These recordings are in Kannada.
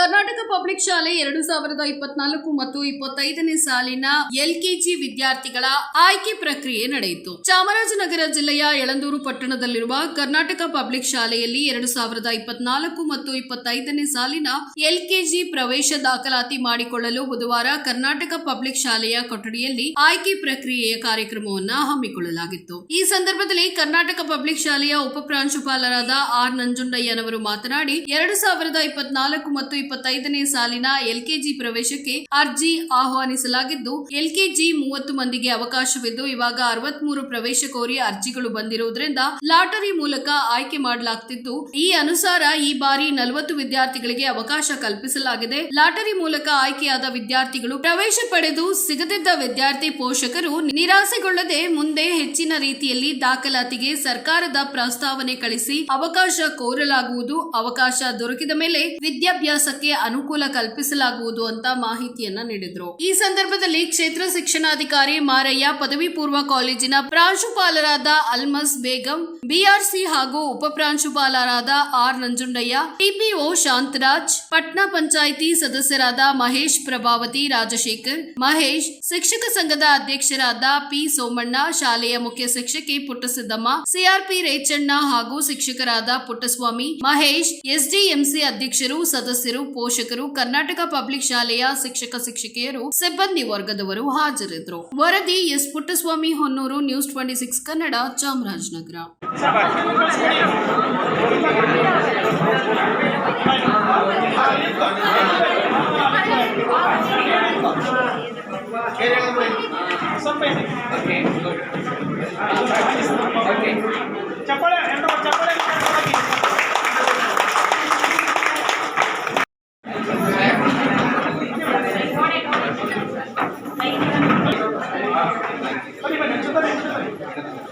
ಕರ್ನಾಟಕ ಪಬ್ಲಿಕ್ ಶಾಲೆ ಎರಡು ಸಾವಿರದ ಇಪ್ಪತ್ನಾಲ್ಕು ಮತ್ತು ಇಪ್ಪತ್ತೈದನೇ ಸಾಲಿನ ಎಲ್ಕೆಜಿ ವಿದ್ಯಾರ್ಥಿಗಳ ಆಯ್ಕೆ ಪ್ರಕ್ರಿಯೆ ನಡೆಯಿತು. ಚಾಮರಾಜನಗರ ಜಿಲ್ಲೆಯ ಯಳಂದೂರು ಪಟ್ಟಣದಲ್ಲಿರುವ ಕರ್ನಾಟಕ ಪಬ್ಲಿಕ್ ಶಾಲೆಯಲ್ಲಿ ಎರಡು ಸಾವಿರದ ಇಪ್ಪತ್ನಾಲ್ಕು ಮತ್ತು ಇಪ್ಪತ್ತೈದನೇ ಸಾಲಿನ ಎಲ್ಕೆಜಿ ಪ್ರವೇಶ ದಾಖಲಾತಿ ಮಾಡಿಕೊಳ್ಳಲು ಬುಧವಾರ ಕರ್ನಾಟಕ ಪಬ್ಲಿಕ್ ಶಾಲೆಯ ಕೊಠಡಿಯಲ್ಲಿ ಆಯ್ಕೆ ಪ್ರಕ್ರಿಯೆಯ ಕಾರ್ಯಕ್ರಮವನ್ನು ಹಮ್ಮಿಕೊಳ್ಳಲಾಗಿತ್ತು. ಈ ಸಂದರ್ಭದಲ್ಲಿ ಕರ್ನಾಟಕ ಪಬ್ಲಿಕ್ ಶಾಲೆಯ ಉಪಪ್ರಾಂಶುಪಾಲರಾದ ಆರ್ ನಂಜುಂಡಯ್ಯನವರು ಮಾತನಾಡಿ, ಎರಡು ಸಾವಿರದ ಇಪ್ಪತ್ನಾಲ್ಕು ಮತ್ತು ಇಪ್ಪತ್ತೈದನೇ ಸಾಲಿನ ಎಲ್ಕೆಜಿ ಪ್ರವೇಶಕ್ಕೆ ಅರ್ಜಿ ಆಹ್ವಾನಿಸಲಾಗಿದ್ದು, ಎಲ್ಕೆಜಿ ಮೂವತ್ತು ಮಂದಿಗೆ ಅವಕಾಶವಿದ್ದು, ಇವಾಗ ಅರವತ್ಮೂರು ಪ್ರವೇಶ ಕೋರಿ ಅರ್ಜಿಗಳು ಬಂದಿರುವುದರಿಂದ ಲಾಟರಿ ಮೂಲಕ ಆಯ್ಕೆ ಮಾಡಲಾಗ್ತಿದ್ದು, ಈ ಅನುಸಾರ ಈ ಬಾರಿ ನಲವತ್ತು ವಿದ್ಯಾರ್ಥಿಗಳಿಗೆ ಅವಕಾಶ ಕಲ್ಪಿಸಲಾಗಿದೆ. ಲಾಟರಿ ಮೂಲಕ ಆಯ್ಕೆಯಾದ ವಿದ್ಯಾರ್ಥಿಗಳು ಪ್ರವೇಶ ಪಡೆದು ಸಿಗದಿದ್ದ ವಿದ್ಯಾರ್ಥಿ ಪೋಷಕರು ನಿರಾಸೆಗೊಳ್ಳದೆ ಮುಂದೆ ಹೆಚ್ಚಿನ ರೀತಿಯಲ್ಲಿ ದಾಖಲಾತಿಗೆ ಸರ್ಕಾರದ ಪ್ರಸ್ತಾವನೆ ಕಳಿಸಿ ಅವಕಾಶ ಕೋರಲಾಗುವುದು. ಅವಕಾಶ ದೊರಕಿದ ಮೇಲೆ ವಿದ್ಯಾಭ್ಯಾಸಕ್ಕೆ ಅನುಕೂಲ ಕಲ್ಪಿಸಲಾಗುವುದು ಅಂತ ಮಾಹಿತಿಯನ್ನ ನೀಡಿದ್ರು. ಈ ಸಂದರ್ಭದಲ್ಲಿ ಕ್ಷೇತ್ರ ಶಿಕ್ಷಣಾಧಿಕಾರಿ ಮಾರಯ್ಯ, ಪದವಿ ಪೂರ್ವ ಕಾಲೇಜಿನ ಪ್ರಾಂಶುಪಾಲರಾದ ಅಲ್ಮಸ್ ಬೇಗಂ, ಬಿಆರ್ಸಿ ಹಾಗೂ ಉಪಪ್ರಾಂಶುಪಾಲರಾದ ಆರ್ ನಂಜುಂಡಯ್ಯ, ಟಿಪಿಒ ಶಾಂತರಾಜ್, ಪಟ್ನಾ ಪಂಚಾಯಿತಿ ಸದಸ್ಯರಾದ ಮಹೇಶ್ ಪ್ರಭಾವತಿ ರಾಜಶೇಖರ್, ಮಹೇಶ್, ಶಿಕ್ಷಕ ಸಂಘದ ಅಧ್ಯಕ್ಷರಾದ ಪಿ ಸೋಮಣ್ಣ, ಶಾಲೆಯ ಮುಖ್ಯ ಶಿಕ್ಷಕಿ ಪುಟ್ಟಸಿದ್ದಮ್ಮ ಸಿಆರ್ಪಿ ರೇಚಣ್ಣ ಹಾಗೂ ಶಿಕ್ಷಕರಾದ ಪುಟ್ಟಸ್ವಾಮಿ, ಮಹೇಶ್, ಎಸ್ಡಿಎಂಸಿ ಅಧ್ಯಕ್ಷರು, ಸದಸ್ಯರು ಪೋಷಕರು, ಕರ್ನಾಟಕ ಪಬ್ಲಿಕ್ ಶಾಲೆಯ ಶಿಕ್ಷಕ, ಶಿಕ್ಷಕಿಯರು, ಸಿಬ್ಬಂದಿ ವರ್ಗದವರು ಹಾಜರಿದ್ದರು. ವರದಿ S. Puttaswamy Honnur, news twenty six, Kannada, Chamarajanagar. ಚಪ್ಪಾಳೆ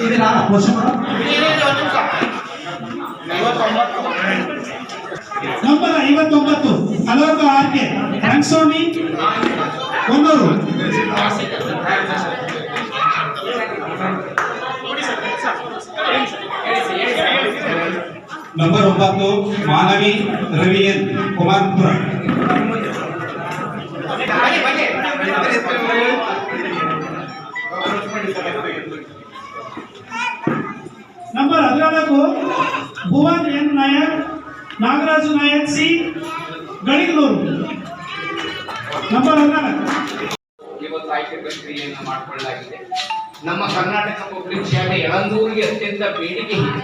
ಅರವತ್ತೆರಡು ಇದೀರಾ ಪೋಷಕರು ನಂಬರ್ ಐವತ್ತೊಂಬತ್ತು ಅಲೋಕ ಆರ್ಕೆ ರಂಗಸ್ವಾಮಿ ಕೊನ್ನೂರು ನಂಬರ್ ಒಂಬತ್ತು ಮಾನವಿ ರವಿಯನ್ ಕುಮಾರಪುರ ನಂಬರ್ ಹದಿನಾಲ್ಕು. Bhuvan N Nayak, Nagaraju Nayak C Galiganur number ಇವತ್ತು ಆಯ್ಕೆ ಪ್ರಕ್ರಿಯೆಯನ್ನು ಮಾಡಿಕೊಳ್ಳಲಾಗಿದೆ. ನಮ್ಮ ಕರ್ನಾಟಕ ಪಬ್ಲಿಕ್ ಶಾಲೆ ಯಳಂದೂರಿಗೆ ಅತ್ಯಂತ ಬೇಡಿಕೆ ಇದೆ.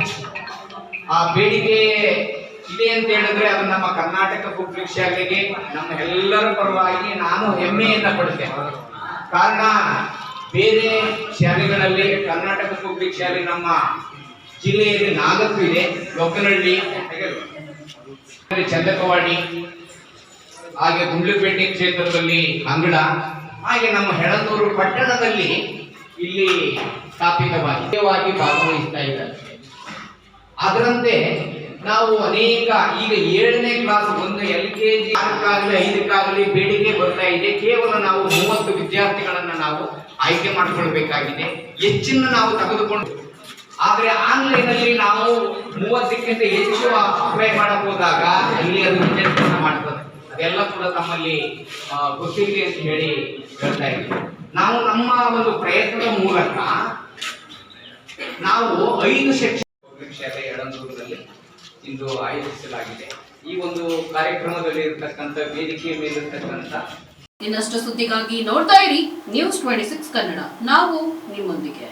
ಆ ಬೇಡಿಕೆ ಇದೆ ಅಂತ ಹೇಳಿದ್ರೆ ಅದು ನಮ್ಮ ಕರ್ನಾಟಕ ಪಬ್ಲಿಕ್ ಶಾಲೆಗೆ ನಮ್ಮ ಎಲ್ಲರ ಪರವಾಗಿ ನಾನು ಹೆಮ್ಮೆಯನ್ನ ಪಡ್ತೇನೆ ಕಾರಣ ಬೇರೆ ಶಾಲೆಗಳಲ್ಲಿ ಕರ್ನಾಟಕ ಪಬ್ಲಿಕ್ ಶಾಲೆ ನಮ್ಮ ಜಿಲ್ಲೆಯಲ್ಲಿ ನಾಲ್ಕು ಇದೆ. ಲೊಕ್ಕನಹಳ್ಳಿ ಚಂದಕವಾಡಿ, ಹಾಗೆ ಗುಂಡ್ಲುಪೇಟೆ ಕ್ಷೇತ್ರದಲ್ಲಿ ಅಂಗಡ, ಹಾಗೆ ನಮ್ಮ ಹೆಳಂದೂರು ಪಟ್ಟಣದಲ್ಲಿ ಇಲ್ಲಿ ಸ್ಥಾಪಿತವಾಗಿ ಭಾಗವಹಿಸ್ತಾ ಇದ್ದಾರೆ. ಅದರಂತೆ ನಾವು ಅನೇಕ, ಈಗ ಏಳನೇ ಕ್ಲಾಸ್ ಒಂದು ಎಲ್ ಕೆ ಜಿ, ಆರಕ್ಕಾಗಲಿ, ಐದಕ್ಕಾಗಲಿ ಬೇಡಿಕೆ ಬರ್ತಾ ಇದೆ. ಕೇವಲ ನಾವು ಮೂವತ್ತು ವಿದ್ಯಾರ್ಥಿಗಳನ್ನ ನಾವು ಆಯ್ಕೆ ಮಾಡಿಕೊಳ್ಬೇಕಾಗಿದೆ. ಹೆಚ್ಚಿನ ನಾವು ತೆಗೆದುಕೊಂಡು ಆದ್ರೆ ಆನ್ಲೈನ್ ಅಲ್ಲಿ ನಾವು ಮೂವತ್ತಕ್ಕಿಂತ ಹೆಚ್ಚು ಅಪ್ಲೈ ಮಾಡಕ್ ಹೋದಾಗ ಇಲ್ಲಿ ಅದು ರಿಜೆಕ್ಟ್ ಮಾಡ್ತದೆ. ಅದೆಲ್ಲ ಕೂಡ ತಮ್ಮಲ್ಲಿ ಗೊತ್ತಿರಲಿ ಅಂತ ಹೇಳಿ ಹೇಳ್ತಾ ಇದ್ದೀವಿ ನಾವು ನಮ್ಮ ಒಂದು ಪ್ರಯತ್ನದ ಮೂಲಕ ನಾವು ಐದು ಸೆಕ್ಷನ್ ಎಡಂದೂರದಲ್ಲಿ ಇಂದು ಆಯೋಜಿಸಲಾಗಿದೆ. ಈ ಒಂದು ಕಾರ್ಯಕ್ರಮದಲ್ಲಿ ಇರತಕ್ಕಂಥ, ವೇದಿಕೆಯ ಮೇಲಿರ್ತಕ್ಕಂಥ ಇನ್ನಷ್ಟು ಸುದ್ದಿಗಾಗಿ ನೋಡ್ತಾ ಇರಿ ನ್ಯೂಸ್ ಟ್ವೆಂಟಿ ಸಿಕ್ಸ್ ಕನ್ನಡ. ನಾವು ನಿಮ್ಮೊಂದಿಗೆ.